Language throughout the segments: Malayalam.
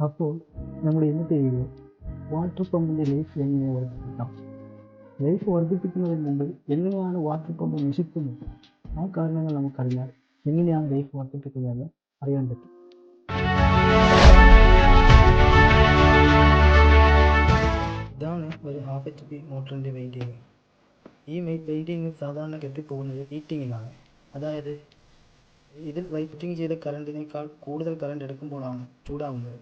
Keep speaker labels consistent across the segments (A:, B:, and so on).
A: അപ്പോൾ നമ്മൾ ഇന്നത്തെ വീഡിയോ വാട്ടർ പമ്പിന്റെ ലൈഫ് എങ്ങനെ വർദ്ധിപ്പിക്കാം? ലൈഫ് വർദ്ധിപ്പിക്കുന്നതിന് മുമ്പ് എങ്ങനെയാണ് വാട്ടർ പമ്പ് നശിക്കുന്നത്? ആ കാരണങ്ങൾ നമുക്കറിയാം. എങ്ങനെയാണ് ലൈഫ് വർദ്ധിപ്പിക്കുന്നതെന്ന് അറിയാൻ പറ്റും. ഇതാണ് ഒരു ഹാഫ് എച്ച് പി മോട്ടറിന്റെ വെയിറ്റിംഗ് ഈ വെയിറ്റിംഗ് സാധാരണ കെട്ടിപ്പോകുന്നത് ഹീറ്റിങ്ങിലാണ് അതായത് ഇതിൽ റൈറ്റിംഗ് ചെയ്ത കറണ്ടിനേക്കാൾ കൂടുതൽ കറണ്ട് എടുക്കുമ്പോഴാണ് ചൂടാവുന്നത്.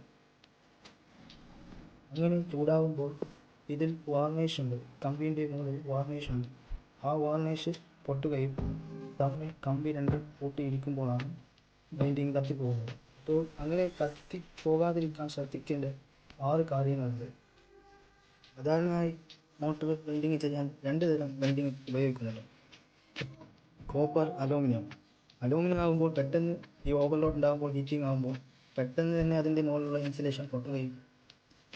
A: അങ്ങനെ ചൂടാവുമ്പോൾ ഇതിൽ വാർണിഷ് ഉണ്ട് കമ്പീന്റെ മുകളിൽ വാർണിഷ് ഉണ്ട് ആ വാർണിഷ് പൊട്ടുകയും തമ്മിൽ കമ്പി രണ്ടും കൂട്ടിയിരിക്കുമ്പോഴാണ് ബൈൻഡിങ് കത്തിപ്പോകുന്നത്. അപ്പോൾ അങ്ങനെ കത്തി പോകാതിരിക്കാൻ ശ്രദ്ധിക്കേണ്ട ആറ് കാര്യങ്ങളുണ്ട്. പ്രധാനമായി മോട്ടോർ ബൈൻഡിങ് ചെയ്യാൻ രണ്ട് തരം ബൈൻഡിങ് ഉപയോഗിക്കുന്നുണ്ട്. Copper aluminium. അലൂമിനിയം ആകുമ്പോൾ പെട്ടെന്ന് ഈ ഓവർലോഡ് ഉണ്ടാകുമ്പോൾ ഹീറ്റിംഗ് ആകുമ്പോൾ പെട്ടെന്ന് തന്നെ അതിന്റെ മുകളിലുള്ള ഇൻസുലേഷൻ പൊട്ടുകയും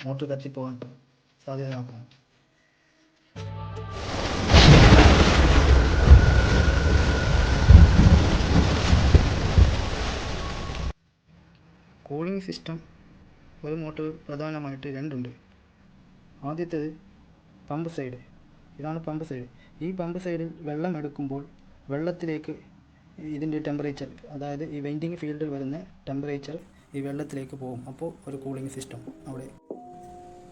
A: മോട്ടോർ കത്തിപ്പോകാൻ സാധ്യതയാക്കുന്നു കൂളിംഗ് സിസ്റ്റം ഒരു മോട്ടോർ പ്രധാനമായിട്ട് രണ്ടുണ്ട്. ആദ്യത്തേത് പമ്പ് സൈഡ് ഇതാണ് പമ്പ് സൈഡ് ഈ പമ്പ് സൈഡിൽ വെള്ളം എടുക്കുമ്പോൾ വെള്ളത്തിലേക്ക് ഇതിന്റെ ടെമ്പറേച്ചർ അതായത് ഈ വെൻഡിങ് ഫീൽഡിൽ വരുന്ന ടെമ്പറേച്ചർ ഈ വെള്ളത്തിലേക്ക് പോകും. അപ്പോൾ ഒരു കൂളിംഗ് സിസ്റ്റം അവിടെ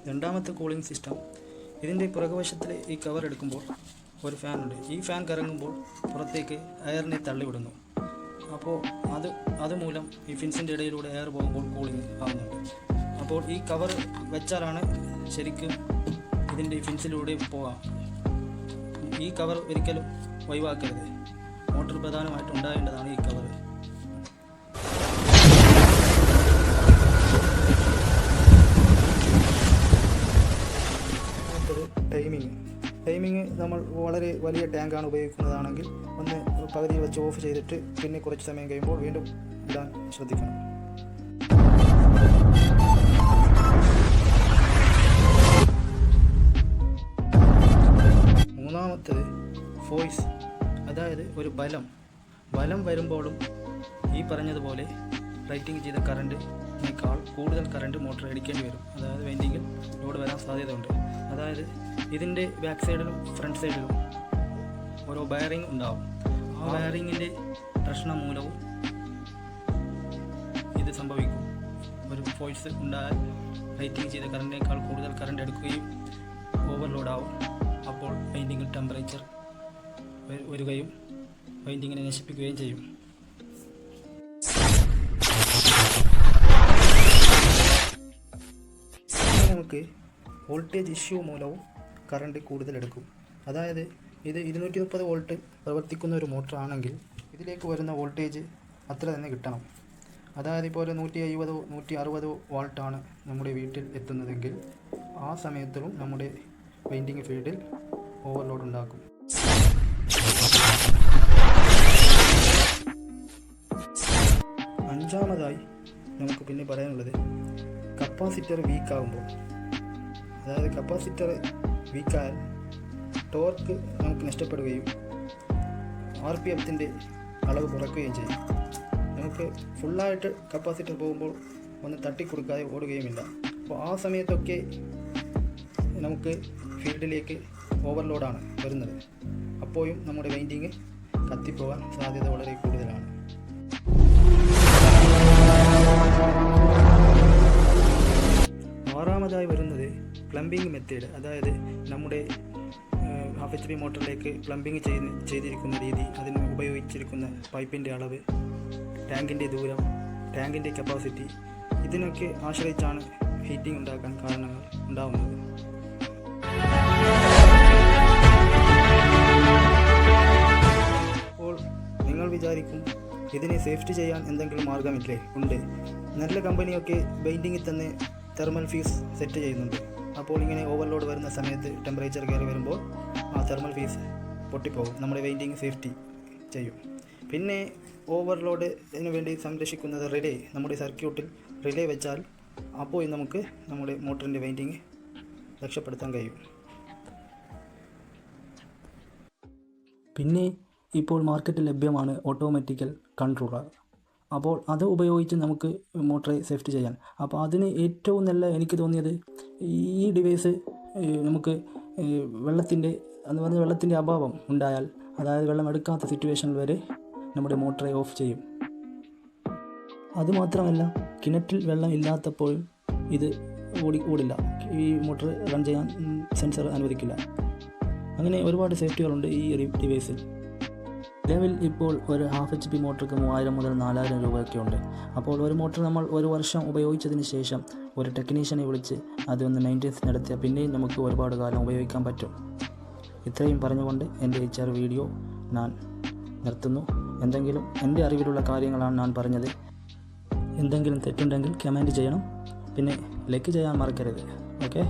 A: രണ്ടാമത്തെ കൂളിംഗ് സിസ്റ്റം ഇതിന്റെ പുറകുവശത്തിൽ ഈ കവർ എടുക്കുമ്പോൾ ഒരു ഫാനുണ്ട് ഈ ഫാൻ കറങ്ങുമ്പോൾ പുറത്തേക്ക് എയറിനെ തള്ളിവിടുന്നു. അപ്പോൾ അത് അതുമൂലം ഈ ഫിൻസിന്റെ ഇടയിലൂടെ എയർ പോകുമ്പോൾ കൂളിംഗ് ആവുന്നുണ്ട്. അപ്പോൾ ഈ കവർ വെച്ചാലാണ് ശരിക്കും ഇതിന്റെ ഈ ഫിൻസിലൂടെ പോകാം ഈ കവർ ഒരിക്കലും ഒഴിവാക്കരുത്. മോട്ടോർ പ്രധാനമായിട്ട് ഉണ്ടാകേണ്ടതാണ് ഈ കവർ ടൈമിങ് ടൈമിങ് നമ്മൾ വളരെ വലിയ ടാങ്കാണ് ഉപയോഗിക്കുന്നതാണെങ്കിൽ ഒന്ന് പകുതി വെച്ച് ഓഫ് ചെയ്തിട്ട് പിന്നെ കുറച്ച് സമയം കഴിയുമ്പോൾ വീണ്ടും ഇടാൻ ശ്രദ്ധിക്കണം. മൂന്നാമത്തത് ഫോയ്സ് അതായത് ഒരു ബലം. ബലം വരുമ്പോഴും ഈ പറഞ്ഞതുപോലെ റൈറ്റിംഗ് ചെയ്ത കറണ്ടിനേക്കാൾ കൂടുതൽ കറണ്ട് മോട്ടർ അടിക്കേണ്ടി വരും. അതായത് വേണ്ടിയെങ്കിൽ ലോഡ് വരാൻ സാധ്യതയുണ്ട്. അതായത് ഇതിന്റെ ബാക്ക് സൈഡിലും ഫ്രണ്ട് സൈഡിലും ഓരോ ബയറിംഗ് ഉണ്ടാവും. ആ ബയറിങ്ങിന്റെ പ്രശ്നം മൂലവും ഇത് സംഭവിക്കും. ഒരു ഫോഴ്സ് ഉണ്ടായാൽ റൈറ്റിംഗ് ചെയ്ത കറണ്ടിനേക്കാൾ കൂടുതൽ കറണ്ട് എടുക്കുകയും ഓവർലോഡ് ആവും. അപ്പോൾ പെയിന്റിങ്ങിൽ ടെമ്പറേച്ചർ വരികയും പെയിന്റിങ്ങിനെ നശിപ്പിക്കുകയും ചെയ്യും. നമുക്ക് വോൾട്ടേജ് ഇഷ്യൂ മൂലവും കറണ്ട് കൂടുതലെടുക്കും. അതായത് ഇത് ഇരുന്നൂറ്റി മുപ്പത് വോൾട്ട് പ്രവർത്തിക്കുന്ന ഒരു മോട്ടറാണെങ്കിൽ ഇതിലേക്ക് വരുന്ന വോൾട്ടേജ് അത്ര തന്നെ കിട്ടണം. അതായത് ഇപ്പോൾ നൂറ്റി എഴുപതോ നൂറ്റി അറുപതോ വോൾട്ടാണ് നമ്മുടെ വീട്ടിൽ എത്തുന്നതെങ്കിൽ ആ സമയത്തും നമ്മുടെ പെയിന്റിങ് ഫീൽഡിൽ ഓവർലോഡ് ഉണ്ടാക്കും. അഞ്ചാമതായി നമുക്ക് പിന്നെ പറയാനുള്ളത് കപ്പാസിറ്റർ വീക്ക് ആകുമ്പോൾ അതായത് കപ്പാസിറ്റർ വീക്കായാൽ ടോർക്ക് നമുക്ക് നഷ്ടപ്പെടുകയും ആർ പി എഫിന്റെ അളവ് കുറയ്ക്കുകയും ചെയ്യും. നമുക്ക് ഫുള്ളായിട്ട് കപ്പാസിറ്റർ പോകുമ്പോൾ ഒന്ന് തട്ടിക്കൊടുക്കാതെ ഓടുകയുമില്ല. അപ്പോൾ ആ സമയത്തൊക്കെ നമുക്ക് ഫീൽഡിലേക്ക് ഓവർലോഡാണ് വരുന്നത്. അപ്പോഴും നമ്മുടെ വെയിന്റിങ് കത്തിപ്പോകാൻ സാധ്യത വളരെ കൂടുതലാണ്. പ്ലംബിംഗ് മെത്തേഡ് അതായത് നമ്മുടെ ഹാഫ് എച്ച് പി മോട്ടറിലേക്ക് പ്ലംബിംഗ് ചെയ്ത് ചെയ്തിരിക്കുന്ന രീതി അതിന് ഉപയോഗിച്ചിരിക്കുന്ന പൈപ്പിന്റെ അളവ് ടാങ്കിന്റെ ദൂരം ടാങ്കിന്റെ കപ്പാസിറ്റി ഇതിനൊക്കെ ആശ്രയിച്ചാണ് ഹീറ്റിംഗ് ഉണ്ടാക്കാൻ കാരണങ്ങൾ ഉണ്ടാവുന്നത്. അപ്പോൾ നിങ്ങൾ വിചാരിക്കും ഇതിനെ സേഫ്റ്റി ചെയ്യാൻ എന്തെങ്കിലും മാർഗമില്ലേ? ഉണ്ട്. നല്ല കമ്പനിയൊക്കെ ബെയിന്റിങ്ങിൽ തന്നെ തെർമൽ ഫീസ് സെറ്റ് ചെയ്യുന്നുണ്ട്. അപ്പോൾ ഇങ്ങനെ ഓവർലോഡ് വരുന്ന സമയത്ത് ടെമ്പറേച്ചർ കയറി വരുമ്പോൾ ആ തെർമൽ ഫീസ് പൊട്ടിപ്പോകും. നമ്മുടെ വെയിന്റിങ് സേഫ്റ്റി ചെയ്യും. പിന്നെ ഓവർലോഡിന് വേണ്ടി സംരക്ഷിക്കുന്നത് റിലേ നമ്മുടെ സർക്യൂട്ടിൽ റിലേ വെച്ചാൽ അപ്പോൾ നമുക്ക് നമ്മുടെ മോട്ടറിന്റെ വെയിന്റിങ് രക്ഷപ്പെടുത്താൻ കഴിയും. പിന്നെ ഇപ്പോൾ മാർക്കറ്റിൽ ലഭ്യമാണ് ഓട്ടോമാറ്റിക്കൽ കൺട്രോളർ
B: അപ്പോൾ അത് ഉപയോഗിച്ച് നമുക്ക് മോട്ടറെ സേഫ്റ്റി ചെയ്യാൻ. അപ്പോൾ അതിന് ഏറ്റവും നല്ല എനിക്ക് തോന്നിയത് ഈ ഡിവൈസ് നമുക്ക് വെള്ളത്തിന്റെ എന്ന് പറഞ്ഞാൽ വെള്ളത്തിന്റെ അഭാവം ഉണ്ടായാൽ അതായത് വെള്ളം എടുക്കാത്ത സിറ്റുവേഷനിൽ വരെ നമ്മുടെ മോട്ടറെ ഓഫ് ചെയ്യും. അതുമാത്രമല്ല കിണറ്റിൽ വെള്ളം ഇല്ലാത്തപ്പോഴും ഇത് ഓടി ഓടില്ല. ഈ മോട്ടർ റൺ ചെയ്യാൻ സെൻസർ അനുവദിക്കില്ല. അങ്ങനെ ഒരുപാട് സേഫ്റ്റികളുണ്ട് ഈ ഡിവൈസിൽ. നിലവിൽ ഇപ്പോൾ ഒരു ഹാഫ് എച്ച് പി മോട്ടർക്ക് മൂവായിരം മുതൽ നാലായിരം രൂപയൊക്കെ ഉണ്ട് അപ്പോൾ ഒരു മോട്ടർ നമ്മൾ ഒരു വർഷം ഉപയോഗിച്ചതിന് ശേഷം ഒരു ടെക്നീഷ്യനെ വിളിച്ച് അതൊന്ന് മെയിന്റെനൻസ് നടത്തിയാൽ പിന്നെയും നമുക്ക് ഒരുപാട് കാലം ഉപയോഗിക്കാൻ പറ്റും. ഇത്രയും പറഞ്ഞുകൊണ്ട് എന്റെ എച്ച് ആർ വീഡിയോ ഞാൻ നിർത്തുന്നു. എന്തെങ്കിലും എന്റെ അറിവിലുള്ള കാര്യങ്ങളാണ് ഞാൻ പറഞ്ഞത്. എന്തെങ്കിലും തെറ്റുണ്ടെങ്കിൽ കമന്റ് ചെയ്യണം. പിന്നെ ലൈക്ക് ചെയ്യാൻ മറക്കരുത്. ഓക്കെ